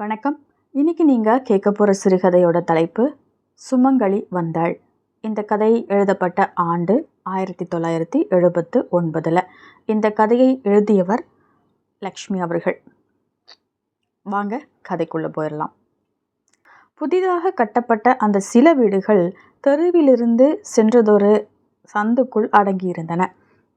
வணக்கம். இன்னைக்கு நீங்கள் கேட்க போகிற சிறுகதையோட தலைப்பு சுமங்கலி வந்தாள். இந்த கதை எழுதப்பட்ட ஆண்டு ஆயிரத்தி தொள்ளாயிரத்தி எழுபத்து ஒன்பதில். இந்த கதையை எழுதியவர் லக்ஷ்மி அவர்கள். வாங்க கதைக்குள்ளே போயிடலாம் புதிதாக கட்டப்பட்ட அந்த சில வீடுகள் தெருவிலிருந்து சென்றதொரு சந்துக்குள் அடங்கியிருந்தன.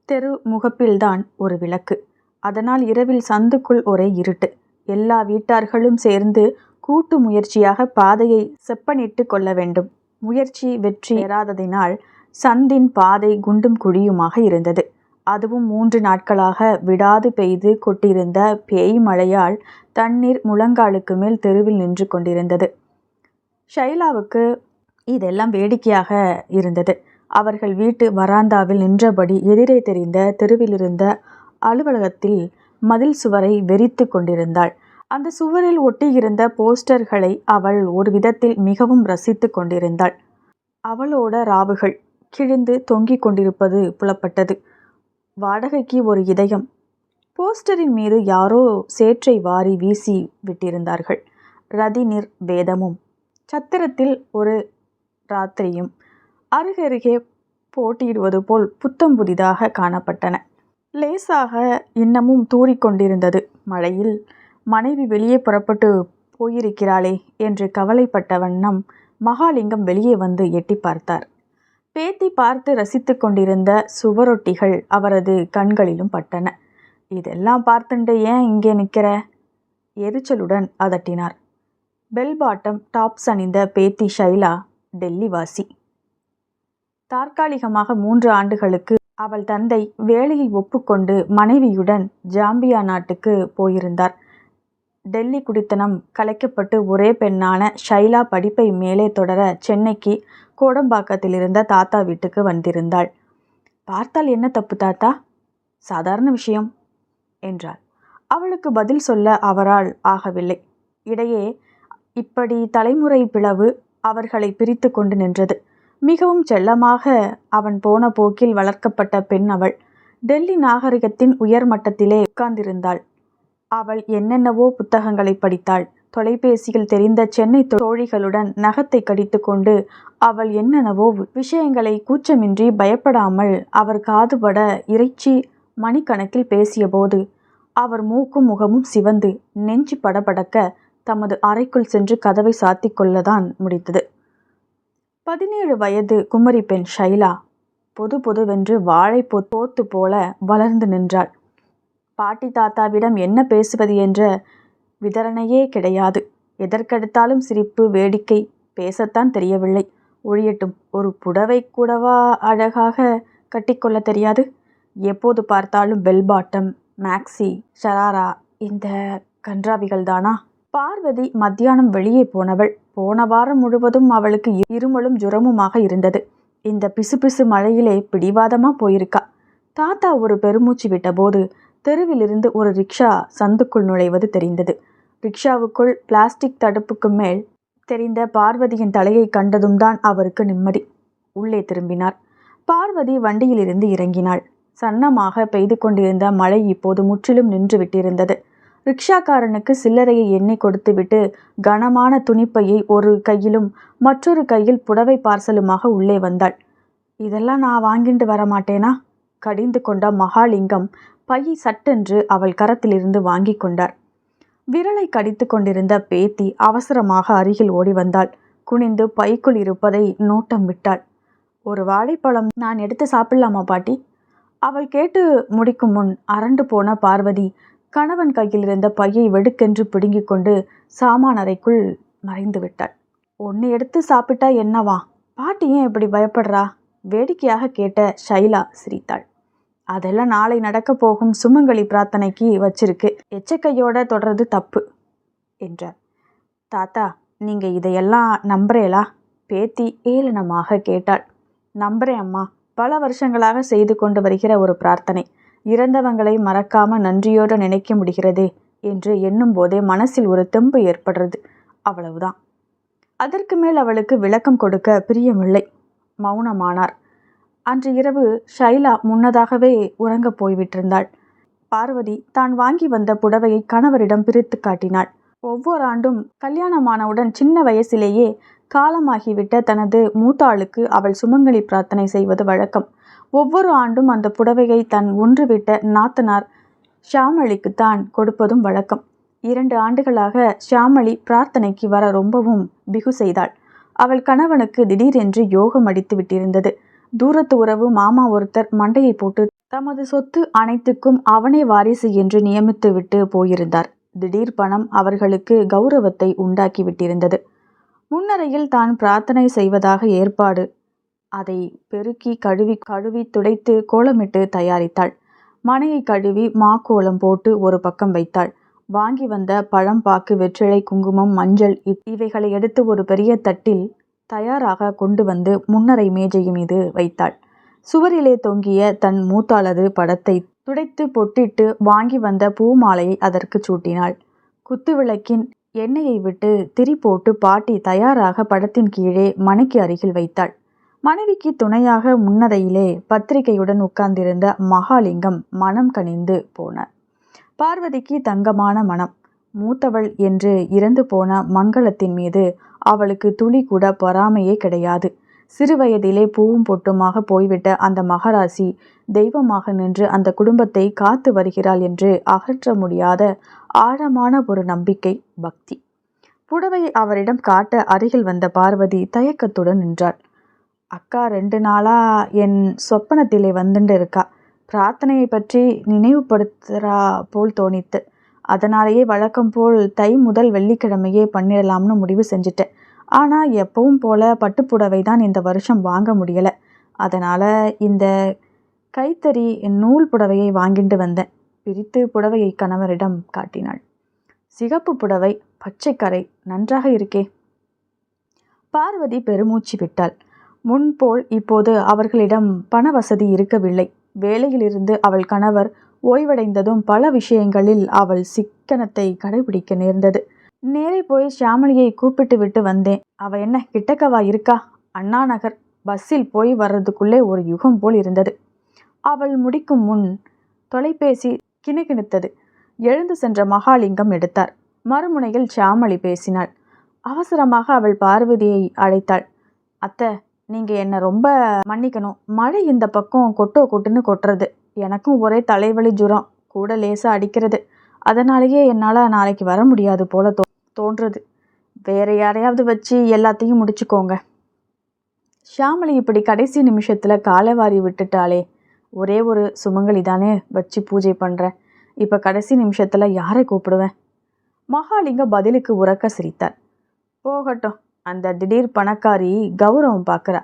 தெரு முகப்பில்தான் ஒரு விளக்கு. அதனால் இரவில் சந்துக்குள் ஒரே இருட்டு. எல்லா வீட்டார்களும் சேர்ந்து கூட்டு முயற்சியாக பாதையை செப்பனிட்டு கொள்ள வேண்டும். முயற்சி வெற்றி பெறாததினால் சந்தின் பாதை குண்டும் குழியுமாக இருந்தது. அதுவும் மூன்று நாட்களாக விடாது பெய்து கொட்டிருந்த பேய் மழையால் தண்ணீர் முழங்காலுக்கு மேல் தெருவில் நின்று கொண்டிருந்தது. ஷைலாவுக்கு இதெல்லாம் வேடிக்கையாக இருந்தது. அவர்கள் வீட்டு வராந்தாவில் நின்றபடி எதிரே தெரிந்த தெருவிலிருந்த அலுவலகத்தில் மதில் சுவரை வெறித்து கொண்டிருந்தாள். அந்த சுவரில் ஒட்டியிருந்த போஸ்டர்களை அவள் ஒரு விதத்தில் மிகவும் ரசித்து கொண்டிருந்தாள். அவளோட ராவுகள் கிழிந்து தொங்கிக் கொண்டிருப்பது புலப்பட்டது. வாடகைக்கு ஒரு இதயம். போஸ்டரின் மீது யாரோ சேற்றை வாரி வீசி விட்டிருந்தார்கள். ரதி நிர் வேதமும். சத்திரத்தில் ஒரு ராத்திரியும். அருகருகே போட்டியிடுவது போல் புத்தம் புதிதாக காணப்பட்டன. லேசாக இன்னமும் தூறிக்கொண்டிருந்தது மழையில் மனைவி வெளியே புறப்பட்டு போயிருக்கிறாளே என்று கவலைப்பட்ட வண்ணம் மகாலிங்கம் வெளியே வந்து எட்டி பார்த்தார். பேத்தி பார்த்து ரசித்து கொண்டிருந்த சுவரொட்டிகள் அவரது கண்களிலும் பட்டன. இதெல்லாம் பார்த்துண்டு ஏன் இங்கே நிற்கிற எரிச்சலுடன் அதட்டினார். பெல் பாட்டம் டாப்ஸ் அணிந்த பேத்தி ஷைலா டெல்லி வாசி தற்காலிகமாக மூன்று ஆண்டுகளுக்கு அவள் தந்தை வேலையை ஒப்புக்கொண்டு மனைவியுடன் ஜாம்பியா நாட்டுக்கு போயிருந்தார். டெல்லி குடித்தனம் கலைக்கப்பட்டு ஒரே பெண்ணான ஷைலா படிப்பை மேலே தொடர சென்னைக்கு கோடம்பாக்கத்தில் இருந்த தாத்தா வீட்டுக்கு வந்திருந்தாள். பார்த்தால் என்ன தப்பு தாத்தா? சாதாரண விஷயம் என்றாள். அவளுக்கு பதில் சொல்ல அவரால் ஆகவில்லை. இடையே இப்படி தலைமுறை பிளவு அவர்களை பிரித்து கொண்டு நின்றது. மிகவும் செல்லமாக அவன் போன போக்கில் வளர்க்கப்பட்ட பெண் அவள். டெல்லி நாகரிகத்தின் உயர் மட்டத்திலே உட்கார்ந்திருந்தாள். அவள் என்னென்னவோ புத்தகங்களை படித்தாள். தொலைபேசியில் தெரிந்த சென்னை தோழிகளுடன் நகத்தை கடித்து கொண்டு அவள் என்னென்னவோ விஷயங்களை கூச்சமின்றி பயப்படாமல் அவர் காதுபட இறைச்சி மணிக்கணக்கில் பேசியபோது அவர் மூக்கும் முகமும் சிவந்து நெஞ்சு படபடக்க தமது அறைக்குள் சென்று கதவை சாத்தி கொள்ளதான் முடித்தது. பதினேழு வயது குமரி பெண் ஷைலா பொது பொதுவென்று வாழை போத்து போல வளர்ந்து நின்றாள். பாட்டி தாத்தாவிடம் என்ன பேசுவது என்ற விதரணையே கிடையாது. எதற்கெடுத்தாலும் சிரிப்பு வேடிக்கை பேசத்தான் தெரியவில்லை. ஒழியட்டும் ஒரு புடவை கூடவா அழகாக கட்டிக்கொள்ள தெரியாது. எப்போது பார்த்தாலும் பெல் பாட்டம் மேக்ஸி ஷராரா இந்த கன்றாவிகள் தானா பார்வதி மத்தியானம் வெளியே போனவள். போன வாரம் முழுவதும் அவளுக்கு இருமலும் ஜுரமுமாக இருந்தது. இந்த பிசுபிசு மழையிலே பிடிவாதமாக போயிருக்கா? தாத்தா ஒரு பெருமூச்சு விட்டபோது தெருவிலிருந்து ஒரு ரிக்ஷா சந்துக்குள் நுழைவது தெரிந்தது. ரிக்ஷாவுக்குள் பிளாஸ்டிக் தடுப்புக்கு மேல் தெரிந்த பார்வதியின் தலையை கண்டதும் தான் அவருக்கு நிம்மதி. உள்ளே திரும்பினார். பார்வதி வண்டியிலிருந்து இறங்கினாள். சன்னமாக பெய்து கொண்டிருந்த மழை இப்போது முற்றிலும் நின்று விட்டிருந்தது ரிக்ஷாக்காரனுக்கு சில்லறையை எண்ணி கொடுத்துவிட்டு கனமான துணிப்பையை ஒரு கையிலும் மற்றொரு கையில் புடவை பார்சலுமாக உள்ளே வந்தாள். இதெல்லாம் நான் வாங்கிட்டு வர மாட்டேனா கடிந்து கொண்ட மகாலிங்கம் பையை சட்டென்று அவள் கரத்திலிருந்து வாங்கி கொண்டார். விரலை கடித்து கொண்டிருந்த பேத்தி அவசரமாக அருகில் ஓடி வந்தாள். குனிந்து பைக்குள் இருப்பதை நோட்டம் விட்டாள். ஒரு வாழைப்பழம் நான் எடுத்து சாப்பிடலாமா பாட்டி? அவள் கேட்டு முடிக்கும் முன் அரண்டு போன பார்வதி கணவன் கையில் இருந்த பையை வெடுக்கென்று பிடுங்கிக் கொண்டு சாமான அறைக்குள் மறைந்து விட்டாள். ஒன்று எடுத்து சாப்பிட்டா என்னவா? பாட்டி ஏன் இப்படி பயப்படுறா? வேடிக்கையாக கேட்ட ஷைலா சிரித்தாள். அதெல்லாம் நாளை நடக்க போகும் சுமங்கலி பிரார்த்தனைக்கு வச்சிருக்கு. எச்சக்கையோட தொடர்றது தப்பு என்றார். தாத்தா நீங்கள் இதையெல்லாம் நம்புறேலா பேத்தி ஏளனமாக கேட்டாள். நம்புறேன் அம்மா. பல வருஷங்களாக செய்து கொண்டு வருகிற ஒரு பிரார்த்தனை. இறந்தவங்களை மறக்காம நன்றியோடு நினைக்க முடிகிறதே என்று எண்ணும் போதே மனசில் ஒரு தெம்பு ஏற்படுறது. அவ்வளவுதான். அதற்கு மேல் அவளுக்கு விளக்கம் கொடுக்க பிரியமில்லை. மௌனமானார். அன்று இரவு ஷைலா முன்னதாகவே உறங்கப் போய்விட்டிருந்தாள். பார்வதி தான் வாங்கி வந்த புடவையை கணவரிடம் பிரித்து காட்டினாள். ஒவ்வொரு ஆண்டும் கல்யாணமானவுடன் சின்ன வயசிலேயே காலமாகிவிட்ட தனது மூத்தாளுக்கு அவள் சுமங்கலி பிரார்த்தனை செய்வது வழக்கம். ஒவ்வொரு ஆண்டும் அந்த புடவையை தன் ஒன்றுவிட்ட நாத்தனார் ஷியாமளிக்குத்தான் கொடுப்பதும் வழக்கம். இரண்டு ஆண்டுகளாக ஷியாமளி பிரார்த்தனைக்கு வர ரொம்பவும் பிகு செய்தாள். அவள் கணவனுக்கு திடீரென்று யோகம் அடித்து விட்டிருந்தது தூரத்து உறவு மாமா ஒருத்தர் மண்டையை போட்டு தமது சொத்து அனைத்துக்கும் அவனே வாரிசு என்று நியமித்துவிட்டு போயிருந்தார். திடீர் பணம் அவர்களுக்கு கௌரவத்தை உண்டாக்கி விட்டிருந்தது முன்னரையில் தான் பிரார்த்தனை செய்வதாக ஏற்பாடு. அதை பெருக்கி கழுவி கழுவி துடைத்து கோலமிட்டு தயாரித்தாள். மனையை கழுவி மாக்கோலம் போட்டு ஒரு பக்கம் வைத்தாள். வாங்கி வந்த பழம் பாக்கு வெற்றிலை குங்குமம் மஞ்சள் இவைகளை எடுத்து ஒரு பெரிய தட்டில் தயாராக கொண்டு வந்து முன்னரை மேஜை மீது வைத்தாள். சுவரிலே தொங்கிய தன் மூத்தாளது படத்தை துடைத்து பொட்டிட்டு வாங்கி வந்த பூமாலையை அதற்கு சூட்டினாள். குத்துவிளக்கின் எண்ணெயை விட்டு திரி போட்டு பாட்டி தயாராக படத்தின் கீழே மனைக்கு அருகில் வைத்தாள். மனைவிக்கு துணையாக முன்னரையிலே பத்திரிகையுடன் உட்கார்ந்திருந்த மகாலிங்கம் மனம் கனிந்து போனார். பார்வதிக்கு தங்கமான மனம். மூத்தவள் என்று இறந்து போன மங்களத்தின் மீது அவளுக்கு துளி கூட பொறாமையே கிடையாது. சிறுவயதிலே பூவும் பொட்டுமாக போய்விட்ட அந்த மகராசி தெய்வமாக நின்று அந்த குடும்பத்தை காத்து வருகிறாள் என்று அகற்ற முடியாத ஆழமான ஒரு நம்பிக்கை பக்தி. புடவையை அவரிடம் காட்ட அருகில் வந்த பார்வதி தயக்கத்துடன் நின்றாள். அக்கா ரெண்டு நாளா என் சொப்பனத்திலே வந்துட்டு இருக்கா. பிரார்த்தனையை பற்றி நினைவுபடுத்துறா போல் தோணித்து. அதனாலேயே வழக்கம் போல் தை முதல் வெள்ளிக்கிழமையே பண்ணிடலாம்னு முடிவு செஞ்சுட்டேன். ஆனால் எப்பவும் போல பட்டுப்புடவை தான் இந்த வருஷம் வாங்க முடியலை. அதனால் இந்த கைத்தறி நூல் புடவையை வாங்கிட்டு வந்தேன். பிரித்து புடவையை கணவரிடம் காட்டினாள். சிகப்பு புடவை பச்சைக்கரை நன்றாக இருக்கே. பார்வதி பெருமூச்சு விட்டாள். முன்போல் இப்போது அவர்களிடம் பண வசதி இருக்கவில்லை. வேலையிலிருந்து அவள் கணவர் ஓய்வடைந்ததும் பல விஷயங்களில் அவள் சிக்கனத்தை கடைபிடிக்க நேர்ந்தது. நேரே போய் ஷியாமளியை கூப்பிட்டு விட்டு வந்தேன். அவ என்ன கிட்டக்கவா இருக்கா? அண்ணா நகர். பஸ்ஸில் போய் வர்றதுக்குள்ளே ஒரு யுகம் போல் இருந்தது. அவள் முடிக்கும் முன் தொலைபேசி கிணுகிணுத்தது. எழுந்து சென்ற மகாலிங்கம் எடுத்தார் மறுமுனையில் ஷியாமளி பேசினாள். அவசரமாக அவள் பார்வதியை அழைத்தாள். அத்தை நீங்கள் என்னை ரொம்ப மன்னிக்கணும். மழை இந்த பக்கம் கொட்டோ கொட்டுன்னு கொட்டுறது. எனக்கும் ஒரே தலைவலி ஜுரம். கூட லேசாக அடிக்கிறது. அதனாலேயே என்னால் நாளைக்கு வர முடியாது போல தோ தோன்றுறது வேற யாரையாவது வச்சு எல்லாத்தையும் முடிச்சுக்கோங்க. ஷியாமளி இப்படி கடைசி நிமிஷத்தில் காலைவாரி விட்டுட்டாளே. ஒரே ஒரு சுமங்கலி தானே வச்சு பூஜை பண்ணுறேன் இப்போ கடைசி நிமிஷத்தில் யாரை கூப்பிடுவேன்? மகாலிங்க பதிலுக்கு உறக்க சிரித்தார். போகட்டும். அந்த திடீர் பணக்காரி கௌரவம் பார்க்குறா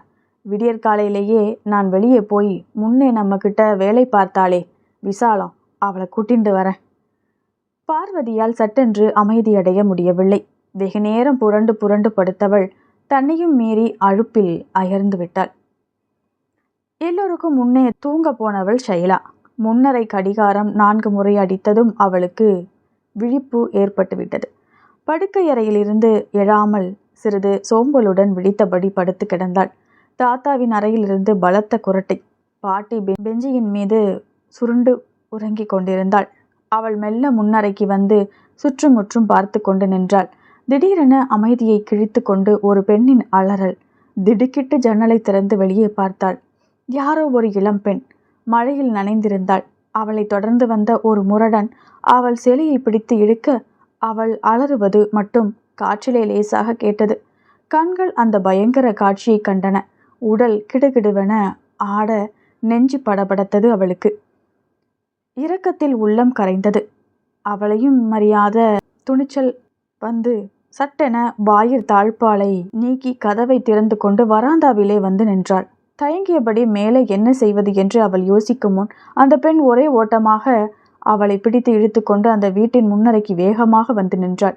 விடியற்காலையிலேயே நான் வெளியே போய் முன்னே நம்மக்கிட்ட வேலை பார்த்தாளே விசாலம் அவளை கூட்டிண்டு வரேன். பார்வதியால் சட்டென்று அமைதியடைய முடியவில்லை. வெகு நேரம் புரண்டு புரண்டு படுத்தவள் தன்னையும் மீறி அழுப்பில் அயர்ந்து விட்டாள். எல்லோருக்கும் முன்னே தூங்க போனவள் ஷைலா முன்னரை கடிகாரம் நான்கு முறை அடித்ததும் அவளுக்கு விழிப்பு ஏற்பட்டுவிட்டது. படுக்கையறையிலிருந்து எழாமல் சிறிது சோம்பலுடன் விழித்தபடி படுத்து கிடந்தாள். தாத்தாவின் அறையிலிருந்து பலத்த குரட்டை. பாட்டி பெ- பெஞ்சியின் மீது சுருண்டு உறங்கிக் கொண்டிருந்தாள். அவள் மெல்ல முன்னறைக்கு வந்து சுற்றுமுற்றும் பார்த்து கொண்டு நின்றாள். திடீரென அமைதியை கிழித்து கொண்டு ஒரு பெண்ணின் அலறல் திடுக்கிட்டு ஜன்னலை திறந்து வெளியே பார்த்தாள். யாரோ ஒரு இளம்பெண் மழையில் நனைந்திருந்தாள். அவளை தொடர்ந்து வந்த ஒரு முரடன் அவள் செலியை பிடித்து இழுக்க அவள் அலறுவது மட்டும் காற்றிலே லேசாக கேட்டது. கண்கள் அந்த பயங்கர காட்சியை கண்டன. உடல் கிடுகிடுவென ஆட நெஞ்சு படபடத்தது அவளுக்கு. இரக்கத்தில் உள்ளம் கரைந்தது. அவளையும் மறியாத துணிச்சல் வந்து சட்டென வாயிற் தாழ்பாலை நீக்கி கதவை திறந்து கொண்டு வராந்தாவிலே வந்து நின்றாள். தயங்கியபடி மேலே என்ன செய்வது என்று அவள் யோசிக்கும் முன் அந்த பெண் ஒரே ஓட்டமாக அவளை பிடித்து இழுத்துக்கொண்டு அந்த வீட்டின் முன்னரைக்கு வேகமாக வந்து நின்றாள்.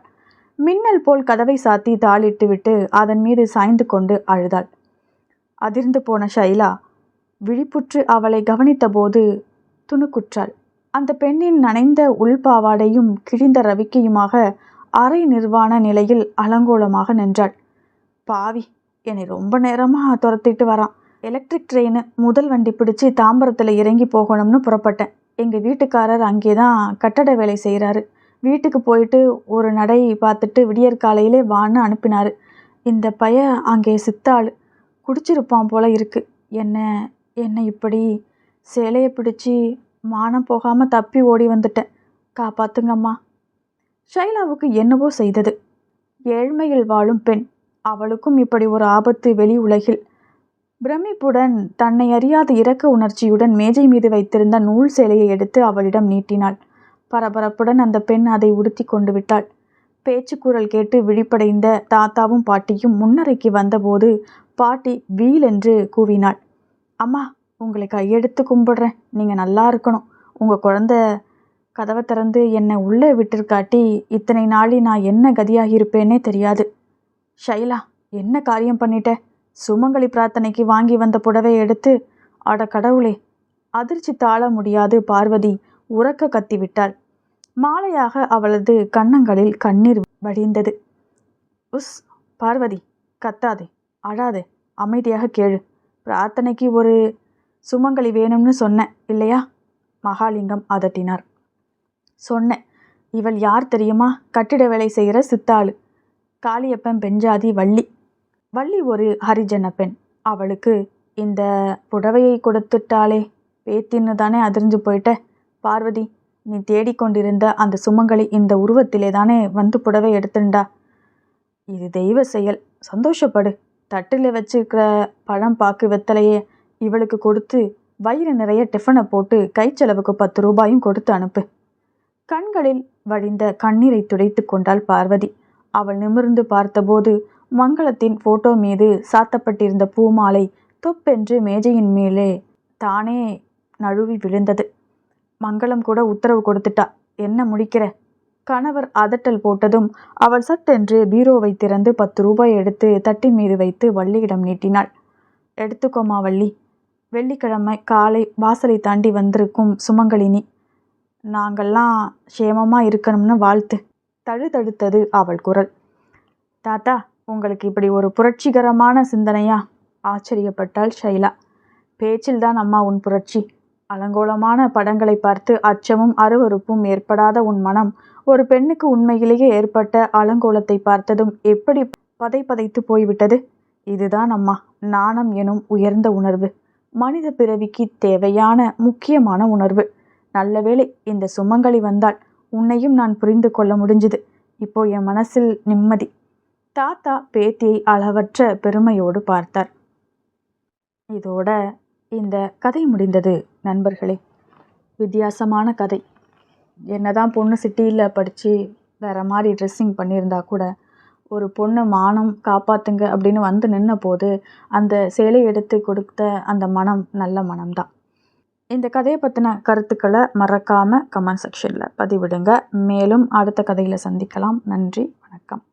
மின்னல் போல் கதவை சாத்தி தாளிட்டு விட்டு அதன் மீது சாய்ந்து கொண்டு அழுதாள். அதிர்ந்து போன ஷைலா விழிப்புற்று அவளை கவனித்தபோது துணுக்குற்றாள். அந்த பெண்ணின் நனைந்த உள்பாவாடையும் கிழிந்த ரவிக்கையுமாக அரை நிர்வாண நிலையில் அலங்கோலமாக நின்றாள். பாவி என்னை ரொம்ப நேரமாக துரத்திட்டு வரான். எலக்ட்ரிக் ட்ரெயின் முதல் வண்டி பிடிச்சி தாம்பரத்தில் இறங்கி போகணும்னு புறப்பட்டேன். எங்கள் வீட்டுக்காரர் அங்கே தான் கட்டட வேலை செய்கிறாரு வீட்டுக்கு போயிட்டு ஒரு நடை பார்த்துட்டு விடியற்காலையிலே வான்னு அனுப்பினார். இந்த பைய அங்கே சித்தாள். குடிச்சிருப்பான் போல இருக்கு. என்ன என்னை இப்படி? சேலையை பிடிச்சி மானம் போகாமல் தப்பி ஓடி வந்துட்டேன். காப்பாத்துங்கம்மா. ஷைலாவுக்கு என்னவோ செய்தது. ஏழ்மையில் வாழும் பெண். அவளுக்கும் இப்படி ஒரு ஆபத்து வெளி உலகில். பிரமிப்புடன் தன்னை அறியாத இரக்க உணர்ச்சியுடன் மேஜை மீது வைத்திருந்த நூல் சேலையை எடுத்து அவளிடம் நீட்டினாள். பரபரப்புடன் அந்த பெண் அதை உடுத்தி கொண்டு விட்டாள். பேச்சுக்குரல் கேட்டு விழிப்படைந்த தாத்தாவும் பாட்டியும் முன்னறைக்கு வந்தபோது பாட்டி வீல் என்று கூவினாள். அம்மா உங்களை கையெடுத்து கும்பிடுறேன். நீங்கள் நல்லா இருக்கணும். உங்கள் குழந்த கதவை திறந்து என்னை உள்ளே விட்டுருக்காட்டி இத்தனை நாளி நான் என்ன கதியாகியிருப்பேனே தெரியாது. ஷைலா என்ன காரியம் பண்ணிட்ட? சுமங்கலி பிரார்த்தனைக்கு வாங்கி வந்த புடவை எடுத்து அட கடவுளே அதிர்ச்சி தாழ முடியாது பார்வதி உறக்க கத்திவிட்டாள். மாலையாக அவளது கன்னங்களில் கண்ணீர் வடிந்தது. உஸ் பார்வதி கத்தாதே அழாதே அமைதியாக கேளு. பிரார்த்தனைக்கு ஒரு சுமங்கலி வேணும்னு சொன்னேன் இல்லையா? மகாலிங்கம் அதட்டினார். சொன்னேன் இவள் யார் தெரியுமா? கட்டிட வேலை செய்கிற சித்தாளு. காளியப்பன் பெஞ்சாதி வள்ளி. வள்ளி ஒரு ஹரிஜன பெண். அவளுக்கு இந்த புடவையை கொடுத்துட்டாளே. பேத்தின்னு தானே அதிர்ந்து போயிட்ட. பார்வதி நீ தேடிக்கொண்டிருந்த அந்த சுமங்கலி இந்த உருவத்திலே தானே வந்து புடவை எடுத்துண்டா இது தெய்வ செயல். சந்தோஷப்படு. தட்டில் வச்சிருக்கிற பழம் பாக்கு வெத்தலையே இவளுக்கு கொடுத்து வயிறு நிறைய டிஃபனை போட்டு கைச்செலவுக்கு பத்து ரூபாயும் கொடுத்து அனுப்பு. கண்களில் வழிந்த கண்ணீரை துடைத்து கொண்டாள் பார்வதி. அவள் நிமிர்ந்து பார்த்தபோது மங்களத்தின் போட்டோ மீது சாத்தப்பட்டிருந்த பூமாலை தொப்பென்று மேஜையின் மேலே தானே நழுவி விழுந்தது. மங்களம் கூட உத்தரவு கொடுத்துட்டா. என்ன முடிக்கிற? கணவர் அதட்டல் போட்டதும் அவள் சட்டென்று பீரோவை திறந்து பத்து ரூபாய் எடுத்து தட்டின் மீது வைத்து வள்ளியிடம் நீட்டினாள். எடுத்துக்கோமா வள்ளி. வெள்ளிக்கிழமை காலை வாசலை தாண்டி வந்திருக்கும் சுமங்கலினி. நாங்கள்லாம் சேமமாக இருக்கணும்னு வாழ்த்து. தழுதழுத்தது அவள் குரல். தாத்தா உங்களுக்கு இப்படி ஒரு புரட்சிகரமான சிந்தனையா? ஆச்சரியப்பட்டாள் ஷைலா. பேச்சில்தான் அம்மா உன் புரட்சி. அலங்கோலமான படங்களை பார்த்து அச்சமும் அருவறுப்பும் ஏற்படாத உன் மனம் ஒரு பெண்ணுக்கு உண்மையிலேயே ஏற்பட்ட அலங்கோலத்தை பார்த்ததும் எப்படி பதை பதைத்து போய்விட்டது? இதுதான் அம்மா நாணம் எனும் உயர்ந்த உணர்வு. மனித பிறவிக்கு தேவையான முக்கியமான உணர்வு. நல்லவேளை இந்த சுமங்கலி வந்தால் உன்னையும் நான் புரிந்து கொள்ள முடிஞ்சுது. இப்போ என் மனசில் நிம்மதி. தாத்தா பேத்தியை அளவற்ற பெருமையோடு பார்த்தார். இதோட இந்த கதை முடிந்தது நண்பர்களே. வித்தியாசமான கதை. என்னதான் பொண்ணு சிட்டியில் படித்து வேறு மாதிரி ட்ரெஸ்ஸிங் பண்ணியிருந்தா கூட ஒரு பொண்ணு மானம் காப்பாற்றுங்க அப்படின்னு வந்து நின்ன போது அந்த சேலை எடுத்து கொடுத்த அந்த மனம் நல்ல மனம்தான். இந்த கதையை பற்றின கருத்துக்களை மறக்காமல் கமெண்ட் செக்ஷனில் பதிவிடுங்க. மேலும் அடுத்த கதையில் சந்திக்கலாம். நன்றி வணக்கம்.